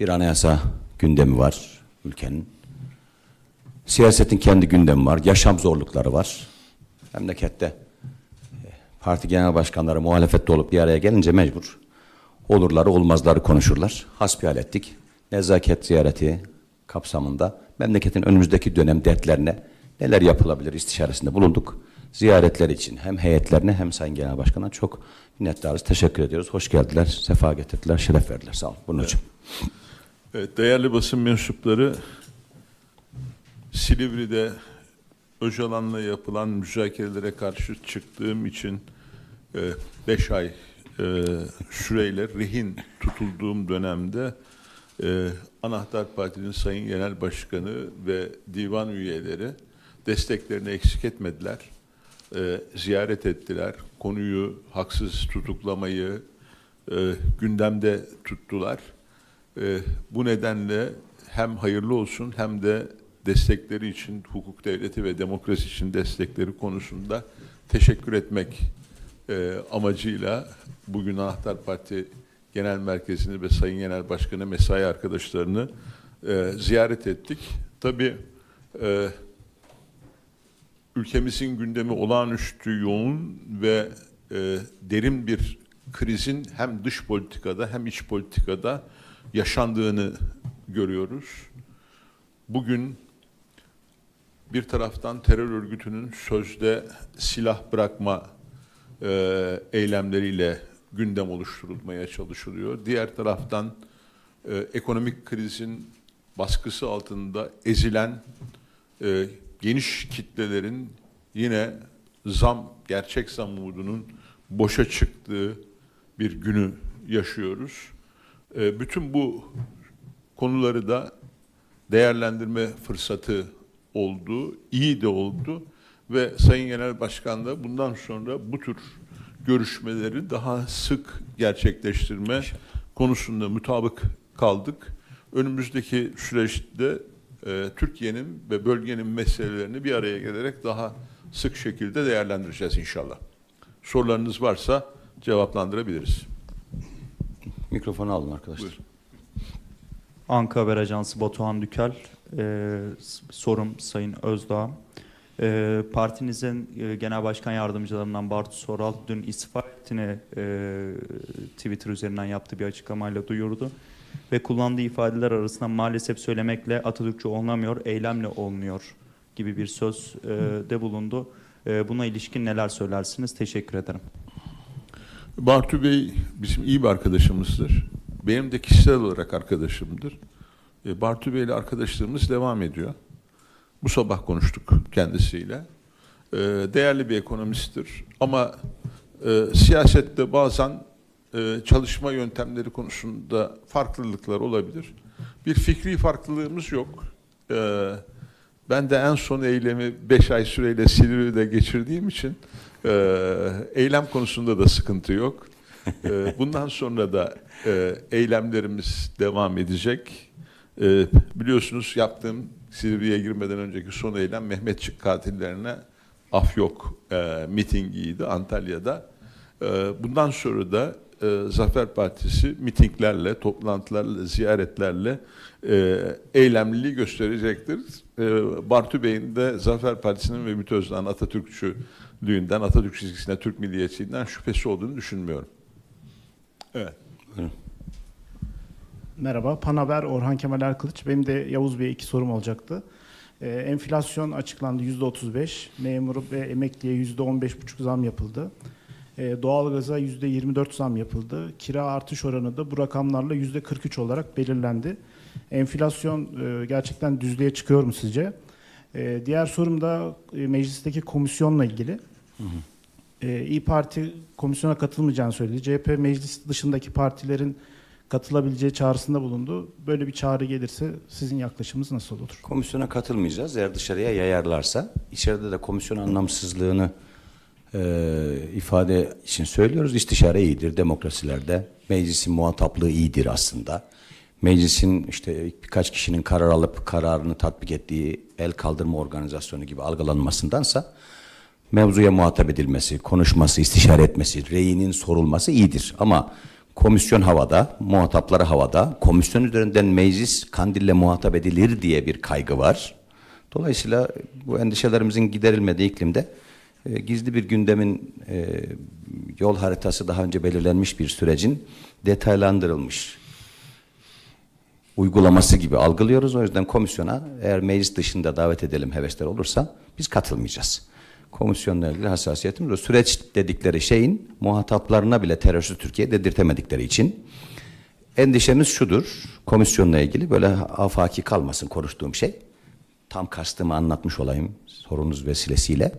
Bir anayasa gündemi var ülkenin. Siyasetin kendi gündemi var. Yaşam zorlukları var. Memlekette e, parti genel başkanları muhalefette olup bir araya gelince mecbur olurları olmazları konuşurlar. Hasbihal ettik. Nezaket ziyareti kapsamında memleketin önümüzdeki dönem dertlerine neler yapılabilir istişaresinde bulunduk. Ziyaretler için hem heyetlerine hem Sayın Genel Başkan'a çok minnettarız. Teşekkür ediyoruz. Hoş geldiler, sefa getirdiler, şeref verdiler. Sağ olun. Buyurun hocam. Evet, değerli basın mensupları, Silivri'de Öcalan'la yapılan müzakerelere karşı çıktığım için 5 ay e, süreyle rehin tutulduğum dönemde e, Anahtar Parti'nin Sayın Genel Başkanı ve divan üyeleri desteklerini eksik etmediler. E, ziyaret ettiler. Konuyu haksız tutuklamayı e, gündemde tuttular. Ee, bu nedenle hem hayırlı olsun hem de destekleri için hukuk devleti ve demokrasi için destekleri konusunda teşekkür etmek e, amacıyla bugün Anahtar Parti Genel Merkezi'ni ve Sayın Genel Başkanı mesai arkadaşlarını e, ziyaret ettik. Tabii e, ülkemizin gündemi olağanüstü yoğun ve e, derin bir krizin hem dış politikada hem iç politikada yaşandığını görüyoruz. Bugün bir taraftan terör örgütünün sözde silah bırakma e, eylemleriyle gündem oluşturulmaya çalışılıyor. Diğer taraftan e, ekonomik krizin baskısı altında ezilen e, geniş kitlelerin yine zam, gerçek zam umudunun boşa çıktığı bir günü yaşıyoruz. E, bütün bu konuları da değerlendirme fırsatı oldu, iyi de oldu ve Sayın Genel Başkan da bundan sonra bu tür görüşmeleri daha sık gerçekleştirme konusunda mutabık kaldık. Önümüzdeki süreçte e, Türkiye'nin ve bölgenin meselelerini bir araya gelerek daha sık şekilde değerlendireceğiz inşallah. Sorularınız varsa cevaplandırabiliriz. Mikrofonu alın arkadaşlar. Buyur. Anka Haber Ajansı Batuhan Dükel. Ee, sorum Sayın Özdağ. Ee, partinizin e, genel başkan yardımcılarından Bartu Soral dün istifa ettiğini e, Twitter üzerinden yaptığı bir açıklamayla duyurdu. Ve kullandığı ifadeler arasında maalesef söylemekle Atatürkçü olunamıyor, eylemle olunuyor gibi bir söz e, de bulundu. E, buna ilişkin neler söylersiniz? Teşekkür ederim. Bartu Bey bizim iyi bir arkadaşımızdır. Benim de kişisel olarak arkadaşımdır. E, Bartu Bey ile arkadaşlığımız devam ediyor. Bu sabah konuştuk kendisiyle. E, değerli bir ekonomisttir. Ama e, siyasette bazen e, çalışma yöntemleri konusunda farklılıklar olabilir. Bir fikri farklılığımız yok. E, ben de en son eylemi 5 ay süreyle Silivri'de geçirdiğim için e, eylem konusunda da sıkıntı yok. E, bundan sonra da e, eylemlerimiz devam edecek. E, biliyorsunuz yaptığım Silivri'ye girmeden önceki son eylem Mehmetçik katillerine af yok e, mitingiydi Antalya'da. E, bundan sonra da e, Zafer Partisi mitinglerle, toplantılarla, ziyaretlerle e, eylemliliği gösterecektir. E, Bartu Bey'in de Zafer Partisi'nin ve Ümit Özdağ'ın Atatürkçülüğünden, Atatürk çizgisine, Türk milliyetçiliğinden şüphesi olduğunu düşünmüyorum. Evet. Merhaba, Panaber Orhan Kemal Erkılıç. Benim de Yavuz Bey'e iki sorum olacaktı. Ee, enflasyon açıklandı %35, memuru ve emekliye %15,5 zam yapıldı. Ee, doğalgaza %24 zam yapıldı. Kira artış oranı da bu rakamlarla %43 olarak belirlendi. Enflasyon e, gerçekten düzlüğe çıkıyor mu sizce? Ee, diğer sorum da e, meclisteki komisyonla ilgili. Ee, İyi Parti komisyona katılmayacağını söyledi. CHP meclis dışındaki partilerin katılabileceği çağrısında bulundu. Böyle bir çağrı gelirse sizin yaklaşımınız nasıl olur? Komisyona katılmayacağız. Eğer dışarıya yayarlarsa, içeride de komisyon anlamsızlığını e, ifade için söylüyoruz. İstişare iyidir demokrasilerde. Meclisin muhataplığı iyidir aslında. Meclisin işte birkaç kişinin karar alıp kararını tatbik ettiği el kaldırma organizasyonu gibi algılanmasındansa mevzuya muhatap edilmesi, konuşması, istişare etmesi, reyinin sorulması iyidir. Ama Komisyon havada, muhatapları havada, komisyon üzerinden meclis kandille muhatap edilir diye bir kaygı var. Dolayısıyla bu endişelerimizin giderilmediği iklimde e, gizli bir gündemin e, yol haritası daha önce belirlenmiş bir sürecin detaylandırılmış uygulaması gibi algılıyoruz. O yüzden komisyona eğer meclis dışında davet edelim hevesler olursa biz katılmayacağız. Komisyonla ilgili hassasiyetimiz o. Süreç dedikleri şeyin muhataplarına bile terörsüz Türkiye dedirtemedikleri için endişemiz şudur. Komisyonla ilgili böyle afaki kalmasın konuştuğum şey. Tam kastımı anlatmış olayım sorunuz vesilesiyle.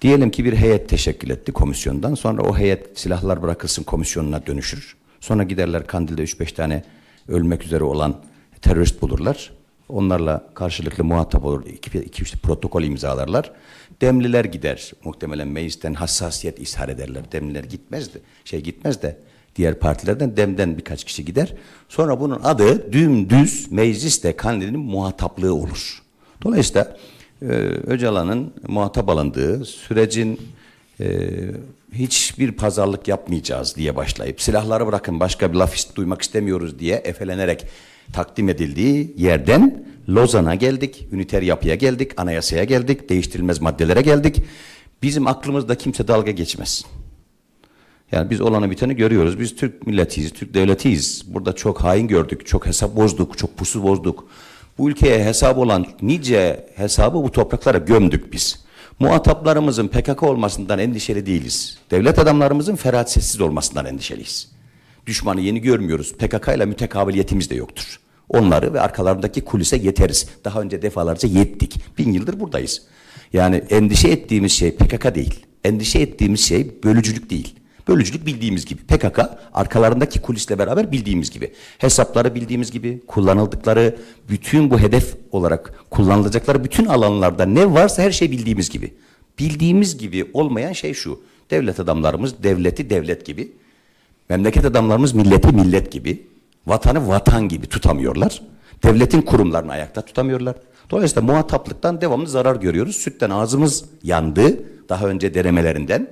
Diyelim ki bir heyet teşekkül etti komisyondan. Sonra o heyet silahlar bırakılsın komisyonuna dönüşür. Sonra giderler Kandil'de 3-5 tane ölmek üzere olan terörist bulurlar. Onlarla karşılıklı muhatap olur. İki, iki işte protokol imzalarlar. Demliler gider. Muhtemelen meclisten hassasiyet ishar ederler. Demliler gitmez de, şey gitmez de diğer partilerden demden birkaç kişi gider. Sonra bunun adı dümdüz mecliste Kandil'in muhataplığı olur. Dolayısıyla e, Öcalan'ın muhatap alındığı sürecin e, hiçbir pazarlık yapmayacağız diye başlayıp silahları bırakın başka bir laf duymak istemiyoruz diye efelenerek takdim edildiği yerden Lozan'a geldik, üniter yapıya geldik, anayasaya geldik, değiştirilmez maddelere geldik. Bizim aklımızda kimse dalga geçmez. Yani biz olanı biteni görüyoruz. Biz Türk milletiyiz, Türk devletiyiz. Burada çok hain gördük, çok hesap bozduk, çok pusu bozduk. Bu ülkeye hesap olan nice hesabı bu topraklara gömdük biz. Muhataplarımızın PKK olmasından endişeli değiliz. Devlet adamlarımızın ferasetsiz olmasından endişeliyiz. Düşmanı yeni görmüyoruz. PKK ile mütekabiliyetimiz de yoktur. Onları ve arkalarındaki kulise yeteriz. Daha önce defalarca yettik. Bin yıldır buradayız. Yani endişe ettiğimiz şey PKK değil. Endişe ettiğimiz şey bölücülük değil. Bölücülük bildiğimiz gibi. PKK arkalarındaki kulisle beraber bildiğimiz gibi. Hesapları bildiğimiz gibi. Kullanıldıkları bütün bu hedef olarak kullanılacakları bütün alanlarda ne varsa her şey bildiğimiz gibi. Bildiğimiz gibi olmayan şey şu. Devlet adamlarımız devleti devlet gibi. Memleket adamlarımız milleti millet gibi. Vatanı vatan gibi tutamıyorlar. Devletin kurumlarını ayakta tutamıyorlar. Dolayısıyla muhataplıktan devamlı zarar görüyoruz. Sütten ağzımız yandı. Daha önce denemelerinden.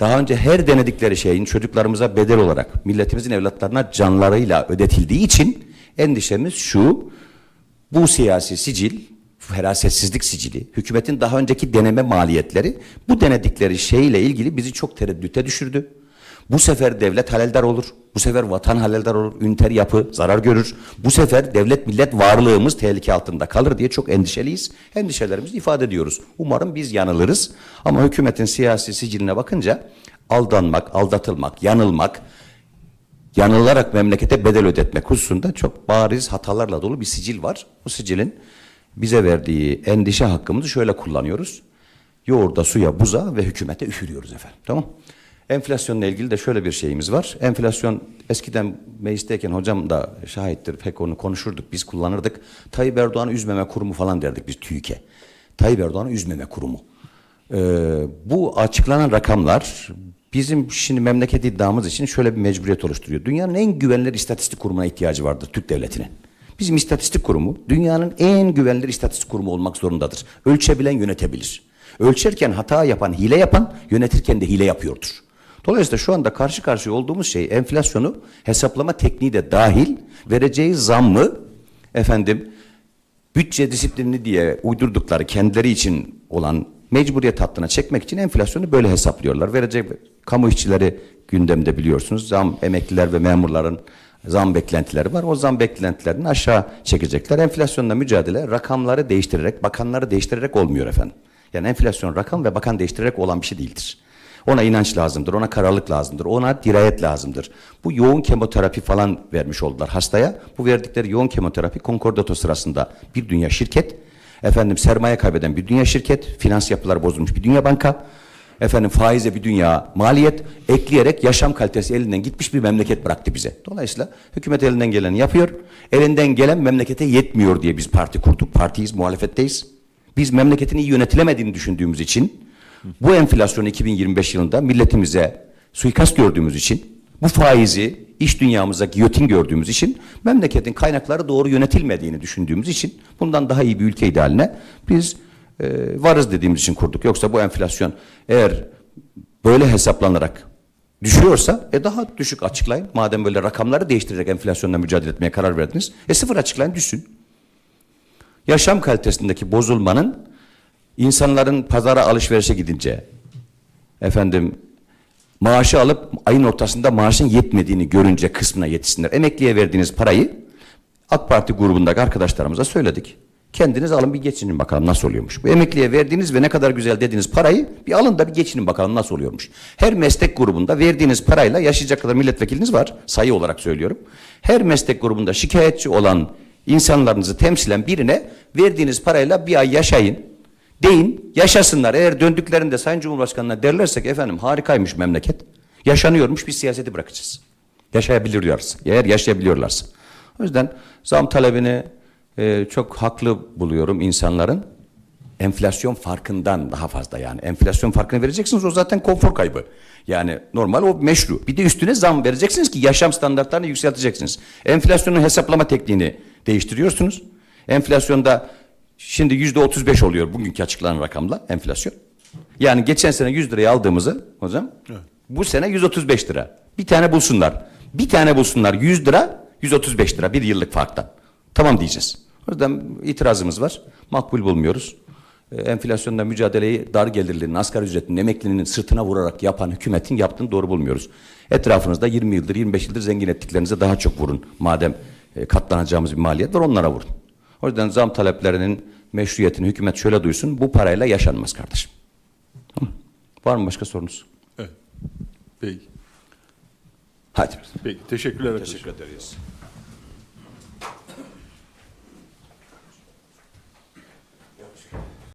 Daha önce her denedikleri şeyin çocuklarımıza bedel olarak milletimizin evlatlarına canlarıyla ödetildiği için endişemiz şu. Bu siyasi sicil, ferasetsizlik sicili, hükümetin daha önceki deneme maliyetleri bu denedikleri şeyle ilgili bizi çok tereddüte düşürdü. Bu sefer devlet haleldar olur. Bu sefer vatan haleldar olur. Üniter yapı zarar görür. Bu sefer devlet millet varlığımız tehlike altında kalır diye çok endişeliyiz. Endişelerimizi ifade ediyoruz. Umarım biz yanılırız. Ama hükümetin siyasi siciline bakınca aldanmak, aldatılmak, yanılmak, yanılarak memlekete bedel ödetmek hususunda çok bariz hatalarla dolu bir sicil var. Bu sicilin bize verdiği endişe hakkımızı şöyle kullanıyoruz. Yoğurda, suya, buza ve hükümete üfürüyoruz efendim. Tamam Enflasyonla ilgili de şöyle bir şeyimiz var. Enflasyon eskiden meclisteyken hocam da şahittir pek onu konuşurduk biz kullanırdık. Tayyip Erdoğan'ı üzmeme kurumu falan derdik biz TÜİK'e. Tayyip Erdoğan'ı üzmeme kurumu. Ee, bu açıklanan rakamlar bizim şimdi memleket iddiamız için şöyle bir mecburiyet oluşturuyor. Dünyanın en güvenilir istatistik kurumuna ihtiyacı vardır Türk devletinin. Bizim istatistik kurumu dünyanın en güvenilir istatistik kurumu olmak zorundadır. Ölçebilen yönetebilir. Ölçerken hata yapan, hile yapan, yönetirken de hile yapıyordur. Dolayısıyla şu anda karşı karşıya olduğumuz şey enflasyonu hesaplama tekniği de dahil vereceği zammı efendim bütçe disiplini diye uydurdukları kendileri için olan mecburiyet hattına çekmek için enflasyonu böyle hesaplıyorlar. Verecek kamu işçileri gündemde biliyorsunuz. Zam emekliler ve memurların zam beklentileri var. O zam beklentilerini aşağı çekecekler. Enflasyonla mücadele rakamları değiştirerek, bakanları değiştirerek olmuyor efendim. Yani enflasyon rakam ve bakan değiştirerek olan bir şey değildir. Ona inanç lazımdır, ona kararlılık lazımdır, ona dirayet lazımdır. Bu yoğun kemoterapi falan vermiş oldular hastaya. Bu verdikleri yoğun kemoterapi konkordato sırasında bir dünya şirket, efendim sermaye kaybeden bir dünya şirket, finans yapıları bozulmuş bir dünya banka, efendim faize bir dünya maliyet ekleyerek yaşam kalitesi elinden gitmiş bir memleket bıraktı bize. Dolayısıyla hükümet elinden geleni yapıyor. Elinden gelen memlekete yetmiyor diye biz parti kurduk. Partiyiz, muhalefetteyiz. Biz memleketin iyi yönetilemediğini düşündüğümüz için bu enflasyon 2025 yılında milletimize suikast gördüğümüz için bu faizi iş dünyamıza giyotin gördüğümüz için memleketin kaynakları doğru yönetilmediğini düşündüğümüz için bundan daha iyi bir ülke idealine biz e, varız dediğimiz için kurduk. Yoksa bu enflasyon eğer böyle hesaplanarak düşüyorsa e daha düşük açıklayın. Madem böyle rakamları değiştirerek enflasyonla mücadele etmeye karar verdiniz. E sıfır açıklayın düşsün. Yaşam kalitesindeki bozulmanın insanların pazara alışverişe gidince efendim maaşı alıp ayın ortasında maaşın yetmediğini görünce kısmına yetişsinler. Emekliye verdiğiniz parayı AK Parti grubundaki arkadaşlarımıza söyledik. Kendiniz alın bir geçinin bakalım nasıl oluyormuş. Bu emekliye verdiğiniz ve ne kadar güzel dediğiniz parayı bir alın da bir geçinin bakalım nasıl oluyormuş. Her meslek grubunda verdiğiniz parayla yaşayacak kadar milletvekiliniz var. Sayı olarak söylüyorum. Her meslek grubunda şikayetçi olan insanlarınızı temsilen birine verdiğiniz parayla bir ay yaşayın. Deyin, yaşasınlar. Eğer döndüklerinde Sayın Cumhurbaşkanı'na derlerse ki efendim harikaymış memleket. Yaşanıyormuş biz siyaseti bırakacağız. Yaşayabiliyorlarsa, eğer yaşayabiliyorlarsa. O yüzden zam talebini e, çok haklı buluyorum insanların. Enflasyon farkından daha fazla yani. Enflasyon farkını vereceksiniz o zaten konfor kaybı. Yani normal o meşru. Bir de üstüne zam vereceksiniz ki yaşam standartlarını yükselteceksiniz. Enflasyonun hesaplama tekniğini değiştiriyorsunuz. Enflasyonda şimdi yüzde 35 oluyor bugünkü açıklanan rakamla enflasyon. Yani geçen sene 100 liraya aldığımızı hocam bu sene 135 lira. Bir tane bulsunlar. Bir tane bulsunlar 100 lira 135 lira bir yıllık farktan. Tamam diyeceğiz. O yüzden itirazımız var. Makbul bulmuyoruz. E, Enflasyonla mücadeleyi dar gelirlinin, asgari ücretin, emeklinin sırtına vurarak yapan hükümetin yaptığını doğru bulmuyoruz. Etrafınızda 20 yıldır, 25 yıldır zengin ettiklerinize daha çok vurun. Madem e, katlanacağımız bir maliyet var onlara vurun. O yüzden zam taleplerinin meşruiyetini hükümet şöyle duysun. Bu parayla yaşanmaz kardeşim. Hı. Var mı başka sorunuz? Evet. Peki. Hadi. Peki. Teşekkürler arkadaşlar. ederiz.